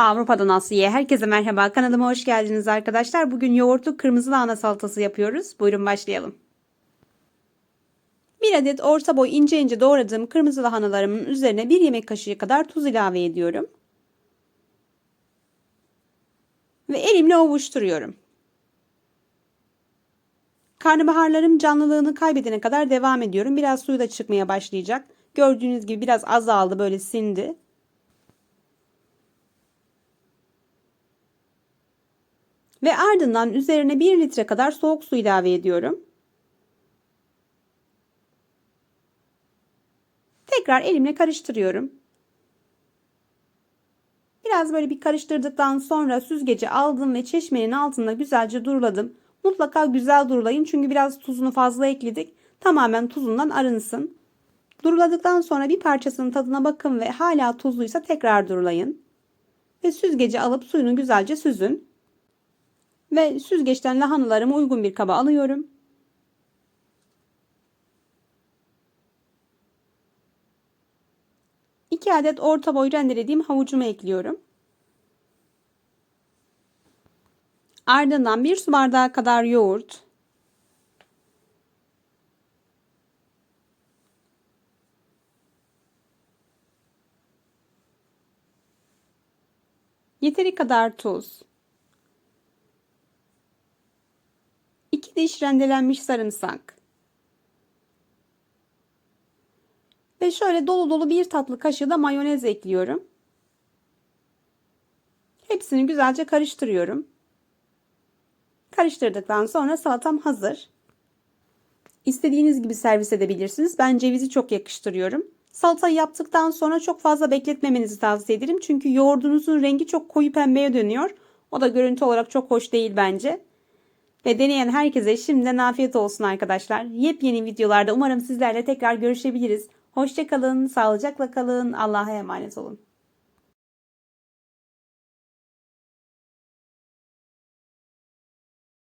Avrupa'dan Asya'ya herkese merhaba. Kanalıma hoş geldiniz arkadaşlar. Bugün yoğurtlu kırmızı lahana salatası yapıyoruz. Buyurun başlayalım. Bir adet orta boy ince ince doğradığım kırmızı lahanalarımın üzerine bir yemek kaşığı kadar tuz ilave ediyorum. Ve elimle ovuşturuyorum. Karnabaharlarım canlılığını kaybedene kadar devam ediyorum. Biraz suyu da çıkmaya başlayacak. Gördüğünüz gibi biraz azaldı böyle sindi. Ve ardından üzerine 1 litre kadar soğuk su ilave ediyorum. Tekrar elimle karıştırıyorum. Biraz böyle bir karıştırdıktan sonra süzgeci aldım ve çeşmenin altında güzelce duruladım. Mutlaka güzel durulayın çünkü biraz tuzunu fazla ekledik. Tamamen tuzundan arınsın. Duruladıktan sonra bir parçasının tadına bakın ve hala tuzluysa tekrar durulayın. Ve süzgeci alıp suyunu güzelce süzün. Ve süzgeçten lahanalarımı uygun bir kaba alıyorum. İki adet orta boy rendelediğim havucumu ekliyorum. Ardından bir su bardağı kadar yoğurt. Yeteri kadar tuz. 2 diş rendelenmiş sarımsak. Ve şöyle dolu dolu bir tatlı kaşığı da mayonez ekliyorum. Hepsini güzelce karıştırıyorum. Karıştırdıktan sonra salatam hazır. İstediğiniz gibi servis edebilirsiniz. Ben cevizi çok yakıştırıyorum. Salatayı yaptıktan sonra çok fazla bekletmemenizi tavsiye ederim. Çünkü yoğurdunuzun rengi çok koyu pembeye dönüyor. O da görüntü olarak çok hoş değil bence. Ve deneyen herkese şimdiden afiyet olsun arkadaşlar. Yepyeni videolarda umarım sizlerle tekrar görüşebiliriz. Hoşçakalın, sağlıcakla kalın, Allah'a emanet olun.